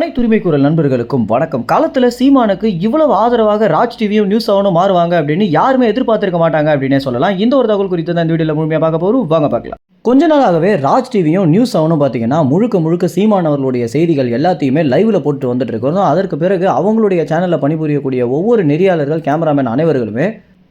அனைத்து உரிமை குரல் நண்பர்களுக்கும் வணக்கம். காலத்தில் சீமானுக்கு இவ்வளவு ஆதரவாக ராஜ் டிவியும் நியூஸ் செவனும் மாறுவாங்க அப்படின்னு யாருமே எதிர்பார்த்திருக்க மாட்டாங்க அப்படின்னே சொல்லலாம். இந்த ஒரு தகவல் குறித்து தான் இந்த வீடியோவில் முழுமையாக பார்க்க போகிறோம் வாங்க பார்க்கலாம். கொஞ்ச நாளாகவே ராஜ் டிவியும் நியூஸ் செவனும் பார்த்தீங்கன்னா முழுக்க முழுக்க சீமான் அவர்களுடைய செய்திகள் எல்லாத்தையுமே லைவ்ல போட்டு வந்துட்டு இருக்கிறோம். அதற்கு பிறகு அவங்களுடைய சேனலில் பணிபுரியக்கூடிய ஒவ்வொரு நெறியாளர்கள் கேமராமேன் அனைவர்களுமே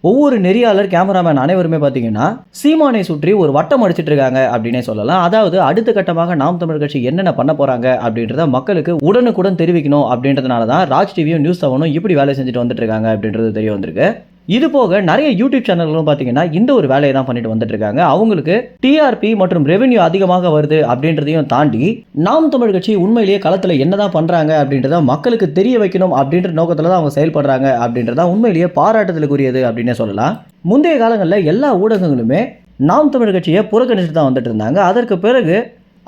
ஒவ்வொரு நெறியாளர் கேமராமேன் அனைவருமே பார்த்தீங்கன்னா சீமானை சுற்றி ஒரு வட்டம் அடிச்சிட்டு இருக்காங்க அப்படின்னே சொல்லலாம். அதாவது அடுத்த கட்டமாக நாம் தமிழ் கட்சி என்னென்ன பண்ண போறாங்க அப்படின்றத மக்களுக்கு உடனுக்குடன் தெரிவிக்கணும் அப்படின்றதுனால தான் ராஜ் டிவியும் நியூஸ் செவனும் இப்படி வேலை செஞ்சுட்டு வந்துட்டு இருக்காங்க அப்படின்றது தெரிய வந்திருக்கு. இது போக நிறைய யூடியூப் சேனல்களும் பார்த்தீங்கன்னா இந்த ஒரு வேலையை தான் பண்ணிட்டு வந்துட்டு இருக்காங்க அவங்களுக்கு டிஆர்பி மற்றும் ரெவென்யூ அதிகமாக வருது அப்படின்றதையும் தாண்டி நாம் தமிழ் கட்சி உண்மையிலேயே களத்தில் என்னதான் பண்றாங்க அப்படின்றத மக்களுக்கு தெரிய வைக்கணும் அப்படின்ற நோக்கத்தில் தான் அவங்க செயல்படுறாங்க அப்படின்றத உண்மையிலேயே பாராட்டுதலுக்குரியது அப்படின்னே சொல்லலாம். முந்தைய காலங்களில் எல்லா ஊடகங்களுமே நாம் தமிழ் கட்சியை புறக்கணிச்சுட்டு தான் வந்துட்டு இருந்தாங்க. அதற்கு பிறகு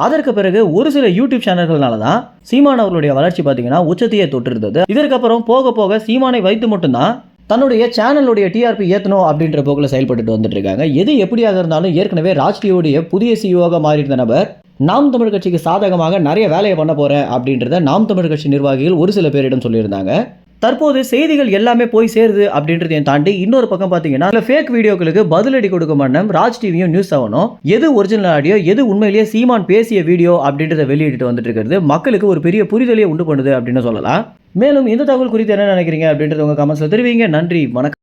அதற்கு பிறகு ஒரு சில யூடியூப் சேனல்கள்னால தான் சீமான் அவர்களுடைய வளர்ச்சி பார்த்தீங்கன்னா உச்சத்தையே தொட்டிருந்தது. இதற்கப்புறம் போக போக சீமானை வைத்து மட்டும்தான் தன்னுடைய சேனலுடைய டிஆர்பி ஏற்றணும் அப்படின்ற போக்கில் செயல்பட்டு வந்துட்டு இருக்காங்க. எது எப்படியாக இருந்தாலும் ஏற்கனவே ராஜ்டியோடைய புதிய சிஇஓவாக மாறியிருந்த நபர் நாம் தமிழ் கட்சிக்கு சாதகமாக நிறைய வேலையை பண்ண போகிறேன் அப்படின்றத நாம் தமிழ் கட்சி நிர்வாகிகள் ஒரு சில பேரிடம் சொல்லியிருந்தாங்க. தற்போது செய்திகள் எல்லாமே போய் சேருது அப்படின்றதையும் தாண்டி இன்னொரு பக்கம் பார்த்தீங்கன்னா இல்லை ஃபேக் வீடியோக்களுக்கு பதிலடி கொடுக்கும் வண்ணம் ராஜ் டிவியும் நியூஸ் ஆகணும். எது ஒரிஜினல் ஆடியோ எது உண்மையிலேயே சீமான் பேசிய வீடியோ அப்படின்றத வெளியிட்டு வந்துட்டு இருக்கிறது மக்களுக்கு ஒரு பெரிய புரிதலையே உண்டு பண்ணுது அப்படின்னு சொல்லலாம். மேலும் இந்த தகவல் குறித்து என்ன நினைக்கிறீங்க அப்படின்றது உங்க கமெண்ட்ஸில் தெரிவிங்க. நன்றி வணக்கம்.